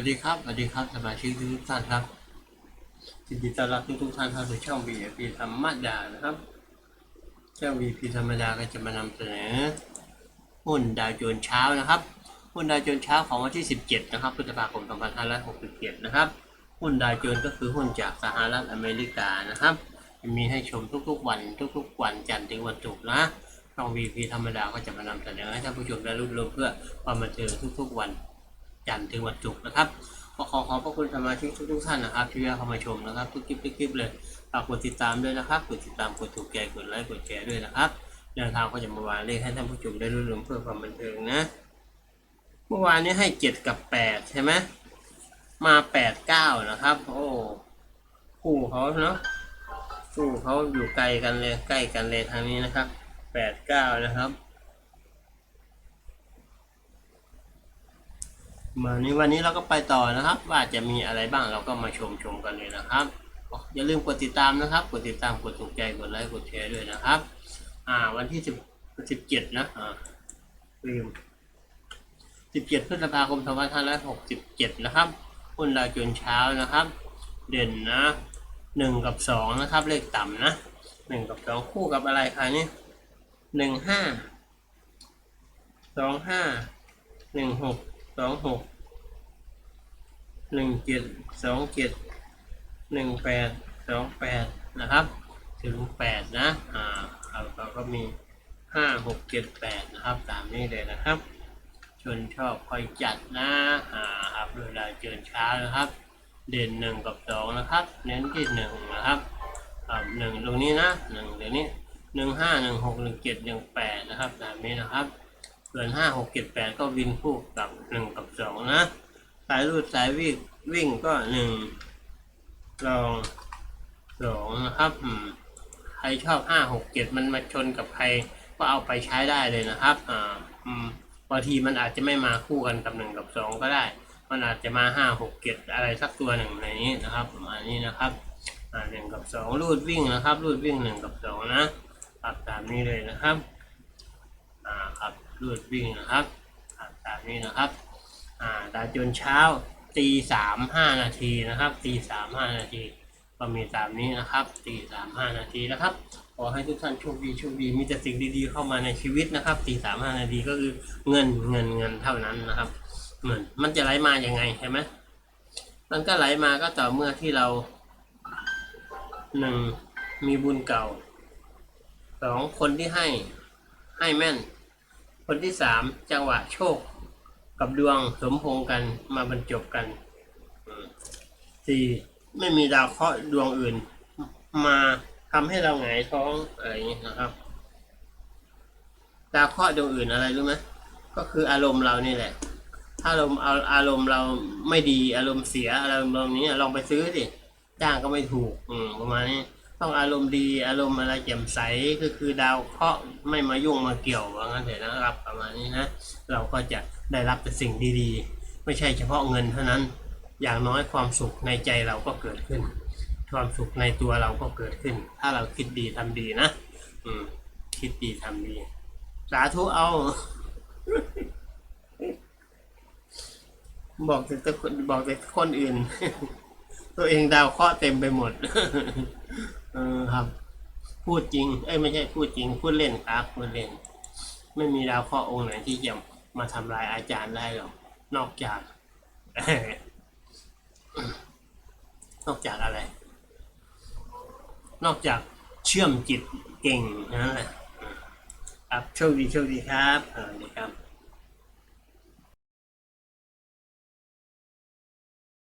วัสดีครับ สวัสดีครับ สมาชิกทุกท่านครับยินดีต้อนรับทุกๆท่านเข้าสู่ช่อง VIP ธรรมดานะครับ ช่อง VIP ธรรมดาก็จะมานำเสนอหุ้นดาวโจนส์เช้านะครับ หุ้นดาวโจนส์เช้าของวันที่ 17 นะครับพฤษภาคม 2567 นะครับ หุ้นดาวโจนส์ก็คือหุ้นจากสหรัฐอเมริกานะครับ มีให้ชมทุกๆวัน ทุกๆ วันจันทร์ถึงวันศุกร์นะช่อง VIP ธรรมดาก็จะมานำเสนอให้ท่านผู้ชมได้รู้รวมเพื่อความบันเทิงทุกๆวัน จันทร์ถึงวันศุกร์นะครับก็ขอขอบพระคุณสมาชิกทุกๆท่านนะครับ ที่เข้ามาชมนะครับ ทุกคลิปทุกคลิปเลยฝากกดติดตามด้วยนะครับกดติดตามกดถูกใจกดไลค์กดแชร์ด้วยนะครับแนวทางก็จะมาวางเลขให้ท่านผู้ชมได้รู้เรื่องเพื่อความบันเทิงนะเมื่อวานนี้ให้เจ็ดกับแปดใช่ไหมมาแปดเก้านะครับ โอ้คู่เขาเนาะคู่เขาอยู่ไกลกันเลยใกล้กันเลยทางนี้นะครับแปดเก้านะครับ มาในวันนี้เราก็ไปต่อนะครับ ว่าจะมีอะไรบ้างเราก็มาชมชมกันเลยนะครับ อย่าลืมกดติดตามนะครับ กดติดตามกดถูกใจกดไลค์กดแชร์ด้วยนะครับ อ่า วันที่สิบสิบเจ็ดนะอ่าลืมสิบเจ็ดพฤษภาคมสองพันห้าร้อยหกสิบเจ็ดนะครับหุ้นดาวจนเช้านะครับ เด่นนะหนึ่งกับสองนะครับ เลขต่ำนะหนึ่งกับสองคู่กับอะไรคะนี่หนึ่งห้าสองห้าหนึ่งหก องหกหนึ่งเจ็ดสองเจ็ดหนึ่งแปดสองแปดนะครับ ถึงแปดนะ อ่าเราก็มีห้าหกเจ็ดแปดนะครับ ตามนี้เลยนะครับชนชอบคอยจัดนะอ่าครับเวลาเจอเช้านะครับ เด่นหนึ่งกับสองนะครับ เน้นที่หนึ่งนะครับครับหนึ่งตรงนี้นะหนึ่งเดี๋ยวนี้หนึ่งห้าหนึ่งหกหนึ่งเจ็ดหนึ่งแปดนะครับตามนี้นะครับส่วนห้าหกเจ็ดแปดก็วินคู่กับ หนึ่งกับสองนะสายรูดสายวิ่งวิ่งก็หนึ่งลองสองนะครับใครชอบห้าหกเจ็ดมันมาชนกับใครก็เอาไปใช้ได้เลยนะครับอ่าบางทีมันอาจจะไม่มาคู่กันกับหนึ่งกับสองก็ได้ มันอาจจะมาห้าหกเจ็ดอะไรสักตัวหนึ่งในนี้นะครับประมาณนี้นะครับอ่าหนึ่งกับสองรูดวิ่งนะครับ รูดวิ่งหนึ่งกับสองนะปรับตามนี้เลยนะครับอ่าครับรูดวิ่งนะครับ นี้นะครับอ่าดาวจนเช้าตีสามห้านาทีนะครับตีสามห้านาทีก็มีตามนี้นะครับตีสามห้านาทีนะครับขอให้ทุกท่านโชคดีโชคดีมีแต่สิ่งดีๆเข้ามาในชีวิตนะครับตีสามห้านาทีก็คือเงินเงินเงินเท่านั้นนะครับเหมือนมันจะไหลมาอย่างไงใช่ไหมมันก็ไหลมาก็ต่อเมื่อที่เราหนึ่งมีบุญเก่าสองคนที่ให้ให้แม่น คนที่สามจังหวะโชค กับดวงสมพงกันมาบรรจบกันสี่ไม่มีดาวเคราะห์ดวงอื่น มาทำให้เราหงายท้องอะไรอย่างนี้นะครับ ดาวเคราะห์ดวงอื่นอะไรรู้ไหมก็คืออารมณ์เรานี่แหละ ถ้าอารมณ์เอาอารมณ์เราไม่ดีอารมณ์เสียอารมณ์แบบนี้ลองไปซื้อสิจ้างก็ไม่ถูกอืมประมาณนี้ต้องอารมณ์ดีอารมณ์อะไรแจ่มใสก็คือดาวเคราะห์ไม่มายุ่งมาเกี่ยวว่างั้นเถอะนะครับ ประมาณนี้นะเราก็จะ ได้รับแต่สิ่งดีๆ ไม่ใช่เฉพาะเงินเท่านั้น อย่างน้อยความสุขในใจเราก็เกิดขึ้น ความสุขในตัวเราก็เกิดขึ้น ถ้าเราคิดดีทำดีนะ อืม คิดดีทำดี สาธุเอา บอกแต่คนบอกแต่คนอื่น ตัวเองดาวเคราะห์เต็มไปหมด เออครับ พูดจริง เอ้ยไม่ใช่พูดจริง พูดเล่นครับพูดเล่น ไม่มีดาวเคราะห์องค์ไหนที่จะม มาทำลายอาจารย์ได้หรอก นอกจาก นอกจากอะไร นอกจากเชื่อมจิตเก่งนั่นแหละครับโชคดีโชคดีครับสวัสดีครับ